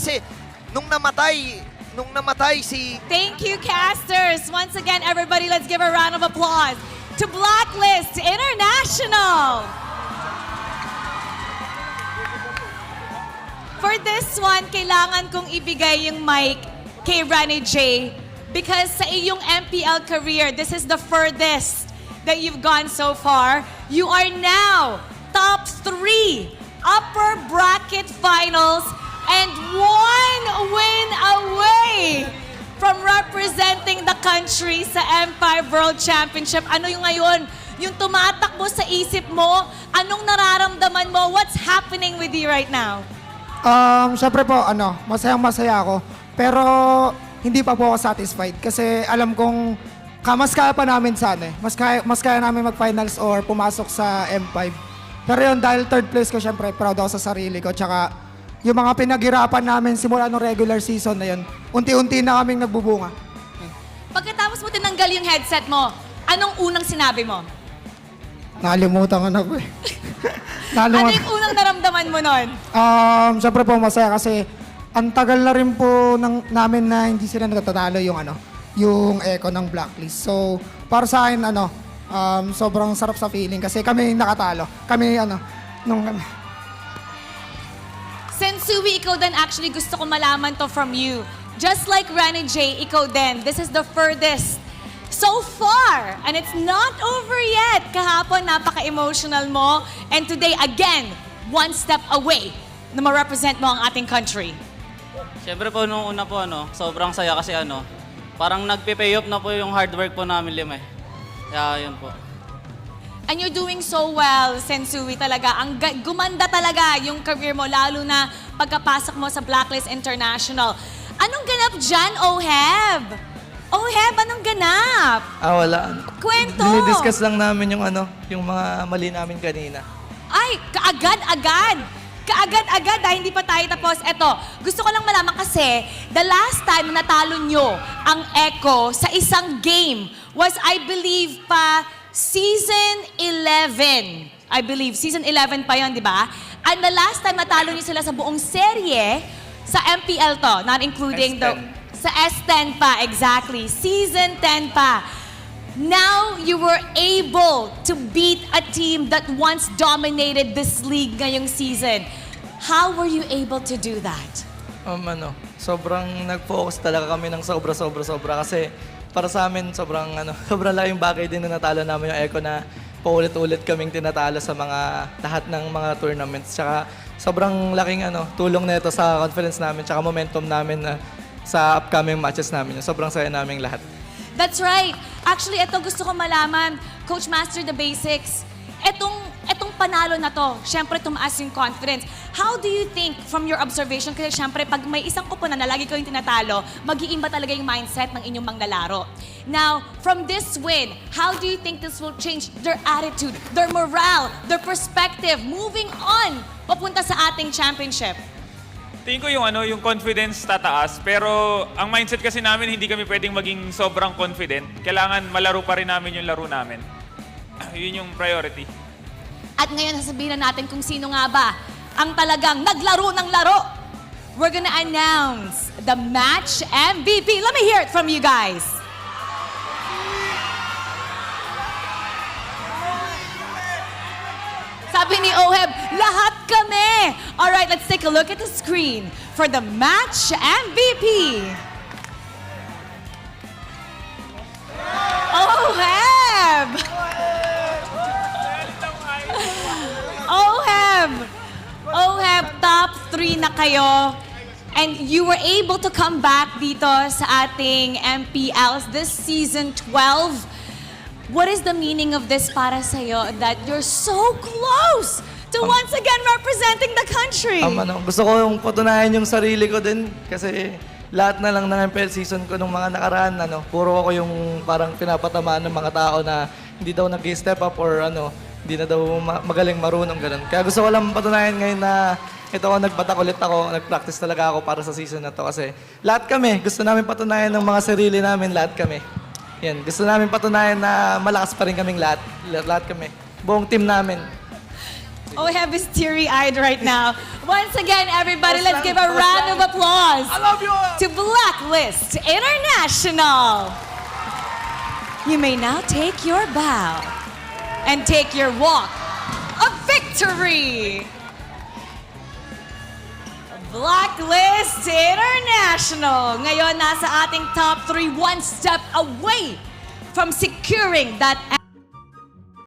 kasi nung namatay, nung namatay si Thank you, casters. Once again, everybody, let's give a round of applause to Blacklist International. For this one, kailangan kong ibigay yung mic kay Rani J because sa iyong MPL career, this is the furthest that you've gone so far. You are now top three upper bracket finals and one win away from representing the country sa Empire World Championship. Ano yung ngayon? Yung tumatakbo sa isip mo? Anong nararamdaman mo? What's happening with you right now? Um, syempre po, ano, masayang masaya ako. Pero hindi pa po ako satisfied kasi alam kong ka, mas kaya pa namin sana eh. Mas kaya, mas kaya namin mag-finals or pumasok sa M5. Pero yun, dahil third place ko, syempre, proud ako sa sarili ko. Tsaka yung mga pinaghirapan namin simula nung regular season na yun, unti-unti na kaming nagbubunga. Pagkatapos mo tinanggal yung headset mo, anong unang sinabi mo? Nakalimutan ko na po eh. Ano yung unang naramdaman mo nun? Um, syempre po masaya kasi ang tagal na rin po ng, namin na hindi sila nagtatalo yung ano, yung echo ng blacklist. So, para sa akin ano, um, sobrang sarap sa feeling kasi kami nakatalo. Kami ano, nung Sensui, ikaw din actually gusto ko malaman to from you. Just like Rani J, ikaw din. This is the furthest so far. And it's not over yet. Kahapon, napaka-emotional mo. And today, again, one step away na ma-represent mo ang ating country. Siyempre po, nung una po, ano, sobrang saya kasi ano, parang nagpe-pay off na po yung hard work po namin lima eh. Kaya yun po. And you're doing so well, Sensui, talaga. Ang gumanda talaga yung career mo, lalo na pagkapasok mo sa Blacklist International. Anong ganap dyan, Oheb? Oheb, anong ganap? Ah, wala. Kwento! Dinidiscuss lang namin yung ano, yung mga mali namin kanina. Ay, kaagad-agad! Kaagad-agad dahil hindi pa tayo tapos. Eto, gusto ko lang malaman kasi, the last time na natalo nyo ang Echo sa isang game was, I believe, pa season 11. I believe, season 11 pa yon di ba? And the last time natalo nyo sila sa buong serye, sa MPL to, not including the... S10. Sa S10 pa, exactly. Season 10 pa. Now you were able to beat a team that once dominated this league ngayong season. How were you able to do that? Um, ano, sobrang nag-focus talaga kami ng sobra, sobra, sobra. Kasi para sa amin, sobrang, ano, sobrang laking bagay din na natalo namin yung Echo na paulit-ulit kaming tinatalo sa mga lahat ng mga tournaments. Tsaka sobrang laking ano, tulong nito sa confidence namin, tsaka momentum namin na sa upcoming matches namin. Sobrang saya namin lahat. That's right. Actually, ito gusto ko malaman. Coach Master the Basics. Etong panalo na to, syempre tumaas yung confidence. How do you think from your observation, kasi syempre pag may isang kupunan na lagi ko yung tinatalo, mag-iimba talaga yung mindset ng inyong manglalaro. Now, from this win, how do you think this will change their attitude, their morale, their perspective, moving on papunta sa ating championship? Tingin ko yung ano, yung confidence tataas, pero ang mindset kasi namin hindi kami pwedeng maging sobrang confident. Kailangan malaro pa rin namin yung laro namin. Yun yung priority. At ngayon, sasabihin na natin kung sino nga ba ang talagang naglaro ng laro. We're gonna announce the match MVP. Let me hear it from you guys. Sabi ni Oheb, lahat kami. All right, let's take a look at the screen for the match MVP. 3 na kayo. And you were able to come back dito sa ating MPLs this season 12. What is the meaning of this para sa'yo that you're so close to once again representing the country? Um, ano, gusto ko yung patunayan yung sarili ko din kasi lahat na lang ng MPL season ko nung mga nakaraan, ano, puro ako yung parang pinapatamaan ng mga tao na hindi daw nag-step up or ano, hindi na daw ma- magaling marunong ganun. Kaya gusto ko lang patunayan ngayon na ito ako, nagbatak ulit ako, nag-practice talaga ako para sa season na to kasi lahat kami, gusto namin patunayan ng mga sarili namin, lahat kami. Yan, gusto namin patunayan na malakas pa rin kaming lahat, lahat, lahat kami. Buong team namin. Oheb is teary-eyed right now. Once again, everybody, let's give a round of applause. I love you to Blacklist International. You may now take your bow and take your walk of victory. Blacklist International. Ngayon, nasa ating top 3, one step away from securing that